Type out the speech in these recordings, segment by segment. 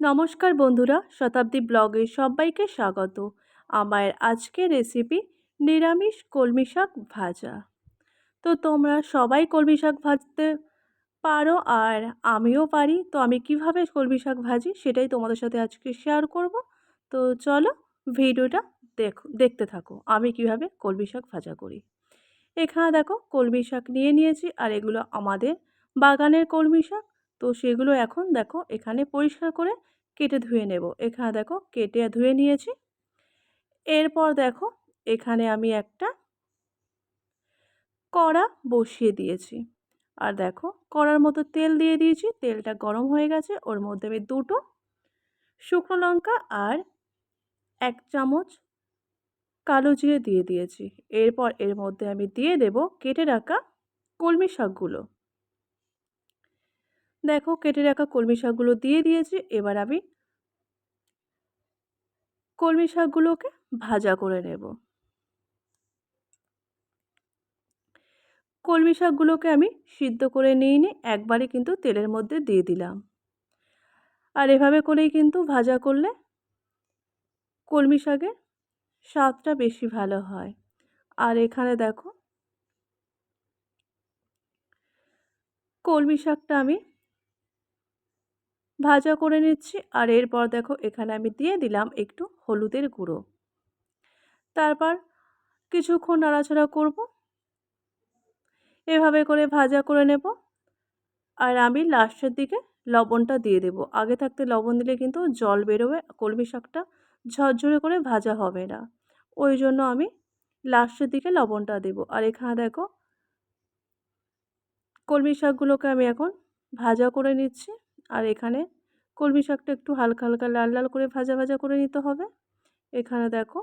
নমস্কার বন্ধুরা, শতাব্দী ব্লগে সবাইকে স্বাগত। আমার আজকের রেসিপি নিরামিষ কলমি শাক ভাজা। তো তোমরা সবাই কলমি শাক ভাজতে পারো আর আমিও পারি। তো আমি কীভাবে কলমি শাক ভাজি সেটাই তোমাদের সাথে আজকে শেয়ার করব। তো চলো ভিডিওটা দেখো, দেখতে থাকো আমি কীভাবে কলমি শাক ভাজা করি। এখানে দেখো কলমি শাক নিয়ে নিয়েছি আর এগুলো আমাদের বাগানের কলমি শাক। তো সেগুলো এখন দেখো এখানে পরিষ্কার করে কেটে ধুয়ে নেব। এখানে দেখো কেটে ধুয়ে নিয়েছি। এরপর দেখো এখানে আমি একটা কড়া বসিয়ে দিয়েছি। আর দেখো কড়ার মতো তেল দিয়ে দিয়েছি। তেলটা গরম হয়ে গেছে। ওর মধ্যে আমি দুটো শুকনো লঙ্কা আর এক চামচ কালো জিরে দিয়ে দিয়েছি। এরপর এর মধ্যে আমি দিয়ে দেব কেটে রাখা কলমি শাকগুলো। দেখো কেটে রাখা কলমি শাকগুলো দিয়ে দিয়েছি, এবার আমি কলমি শাকগুলোকে ভাজা করে নেব। কলমি শাকগুলোকে আমি সিদ্ধ করে নিয়ে নিই একবারে কিন্তু তেলের মধ্যে দিয়ে দিলাম। আর এভাবে করেই কিন্তু ভাজা করলে কলমি শাকের স্বাদটা বেশি ভালো হয়। আর এখানে দেখো কলমি শাকটা আমি ভাজা করে নিচ্ছি। আর এরপর দেখো, এখানে আমি দিয়ে দিলাম একটু হলুদের গুঁড়ো। তারপর কিছুক্ষণ নাড়াচাড়া করব। এভাবে করে ভাজা করে নেব। আর আমি লাস্টের দিকে লবণটা দিয়ে দেব। আগে থাকতে লবণ দিলে কিন্তু জল বেরোবে, কলমি শাকটা ঝরঝরে করে ভাজা হবে না। ওই জন্য আমি লাস্টের দিকে লবণটা দেব। আর এখানে দেখো, কলমি শাকগুলোকে আমি এখন ভাজা করে নিচ্ছি। আর এখানে কলমি শাকটা একটু হালকা হালকা লাল লাল করে ভাজা ভাজা করে নিতে হবে। এখানে দেখো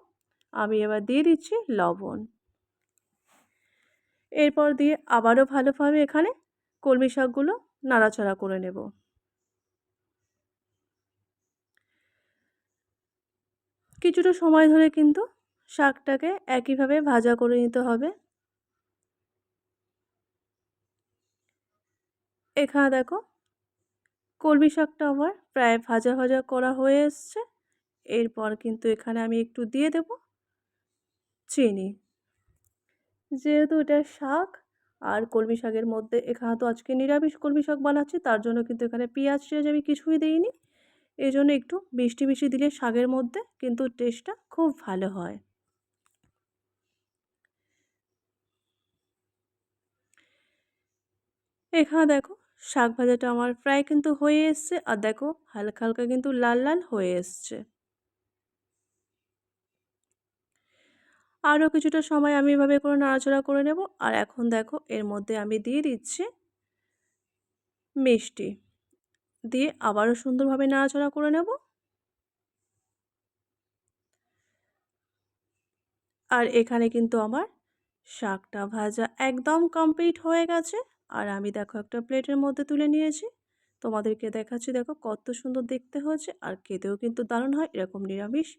আমি এবার দিয়ে দিচ্ছি লবণ। এরপর দিয়ে আবারও ভালোভাবে এখানে কলমি শাকগুলো নাড়াচাড়া করে নেব। কিছুটা সময় ধরে কিন্তু শাকটাকে একইভাবে ভাজা করে নিতে হবে। এখানে দেখো কলমি শাকটা আমার প্রায় ভাজা ভাজা করা হয়ে এসছে। এরপর কিন্তু এখানে আমি একটু দিয়ে দেব চিনি। যেহেতু এটা শাক আর কলমি শাকের মধ্যে এখানে তো আজকে নিরামিষ কলমি শাক বানাচ্ছি, তার জন্য কিন্তু এখানে পেঁয়াজ টেয়াজ আমি কিছুই দিইনি। এই জন্য একটু মিষ্টি মিষ্টি দিলে শাকের মধ্যে কিন্তু টেস্টটা খুব ভালো হয়। এখানে দেখো শাক ভাজাটা আমার প্রায় কিন্তু হয়ে এসছে আর দেখো হালকা হালকা কিন্তু লাল লাল হয়ে এসছে। আরও কিছুটা সময় আমি এভাবে করে নাড়াচাড়া করে নেব আর এখন দেখো এর মধ্যে আমি দিয়ে দিচ্ছি মিষ্টি। দিয়ে আবারও সুন্দরভাবে নাড়াচাড়া করে নেব। আর এখানে কিন্তু আমার শাকটা ভাজা একদম কমপ্লিট হয়ে গেছে। আর আমি দেখো একটা প্লেটের মধ্যে তুলে নিয়েছি। তোমাদেরকে দেখাচ্ছি, দেখো কত সুন্দর দেখতে হয়েছে। আর খেতেও কিন্তু দারুণ হয়, এরকম নিরামিষ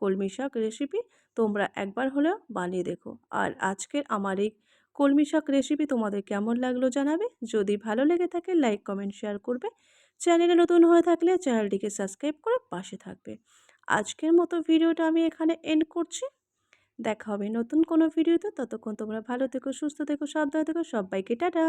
কলমি শাক রেসিপি তোমরা একবার হলেও বানিয়ে দেখো। আর আজকের আমার এই কলমি শাক রেসিপি তোমাদের কেমন লাগল জানাবে? যদি ভালো লেগে থাকে লাইক কমেন্ট শেয়ার করবে। চ্যানেলে নতুন হয়ে থাকলে চ্যানেলটিকে সাবস্ক্রাইব করে পাশে থাকবে। আজকের মতো ভিডিওটা আমি এখানে এন্ড করছি। দেখা হবে নতুন কোনো ভিডিওতে। ততক্ষণ তোমরা ভালো থেকো, সুস্থ থেকো, সাবধানে থেকো। সবাইকে টাটা!